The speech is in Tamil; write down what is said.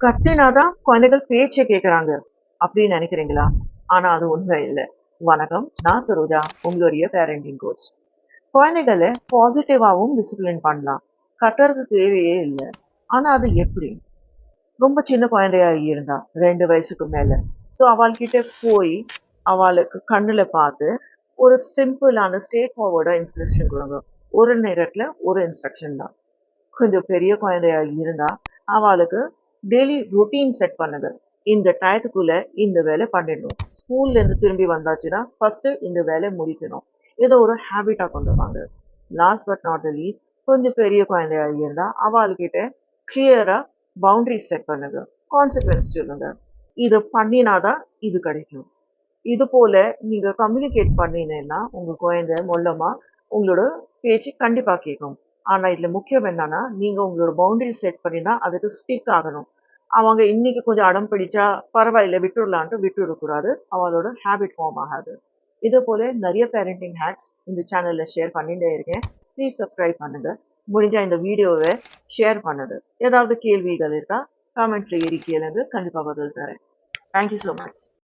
கத்தினாதான் குழந்தைகள் பேச்சை கேட்கறாங்க அப்படின்னு நினைக்கிறீங்களா? ஆனா அது உண்மை இல்லை. வணக்கம் நான் சரோஜா உங்களுடைய பேரண்டிங் கோச் குழந்தைகளை பாசிட்டிவாகவும் டிசிப்ளின் பண்ணலாம். கத்துறது தேவையே இல்லை. ஆனா அது எப்படி? ரொம்ப சின்ன குழந்தையா இருந்தா ரெண்டு வயசுக்கு மேல. ஸோ அவள்கிட்ட போய் அவளுக்கு கண்ணில் பார்த்து ஒரு சிம்பிளான ஸ்டேட் ஃபார்வர்டாக இன்ஸ்ட்ரக்ஷன் கொடுங்க. ஒரு நேரத்தில் ஒரு இன்ஸ்ட்ரக்ஷன் தான். கொஞ்சம் பெரிய குழந்தையாக இருந்தால் அவளுக்கு டெய்லி ரொட்டீன் செட் பண்ணுங்க இந்த டயத்துக்குள்ள இந்த வேலை பண்ணிடணும். ஸ்கூல்ல இருந்து திரும்பி வந்தாச்சுன்னா ஃபர்ஸ்ட் இந்த வேலை முடிக்கணும். இதை ஒரு ஹேபிட்டா கொண்டு வாங்க. லாஸ்ட் பட் நாட் லீஸ்ட் கொஞ்சம் பெரிய குழந்தையா இருந்தா அவள்கிட்ட கிளியரா பவுண்டரி செட் பண்ணுங்க. கான்சிக்வன்ஸ் சொல்லுங்க. இதை பண்ணினாதான் இது கிடைக்கும். இது போல நீங்க கம்யூனிகேட் பண்ணினீங்கன்னா உங்க குழந்தை மூலமா உங்களோட பேச்சு கண்டிப்பா கேட்கும். ஆனா இதுல முக்கியம் என்னன்னா நீங்க உங்களோட பவுண்டரி செட் பண்ணினா அதுக்கு ஸ்டிக் ஆகணும். அவங்க இன்னைக்கு கொஞ்சம் அடம் பிடிச்சா பரவாயில்ல விட்டுடலான்ட்டு விட்டுவிடக்கூடாது அவளோட ஹேபிட் ஃபார்ம் ஆகாது. இது போல நிறைய பேரண்டிங் ஹேக்ஸ் இந்த சேனல்ல ஷேர் பண்ணிட்டே இருக்கேன். ப்ளீஸ் சப்ஸ்கிரைப் பண்ணுங்க. முடிஞ்சா இந்த வீடியோவை ஷேர் பண்ணுது ஏதாவது கேள்விகள் இருக்கா? காமெண்ட்ல ஏறி கேளுங்க. கண்டிப்பாக பதில் தரேன். Thank you so much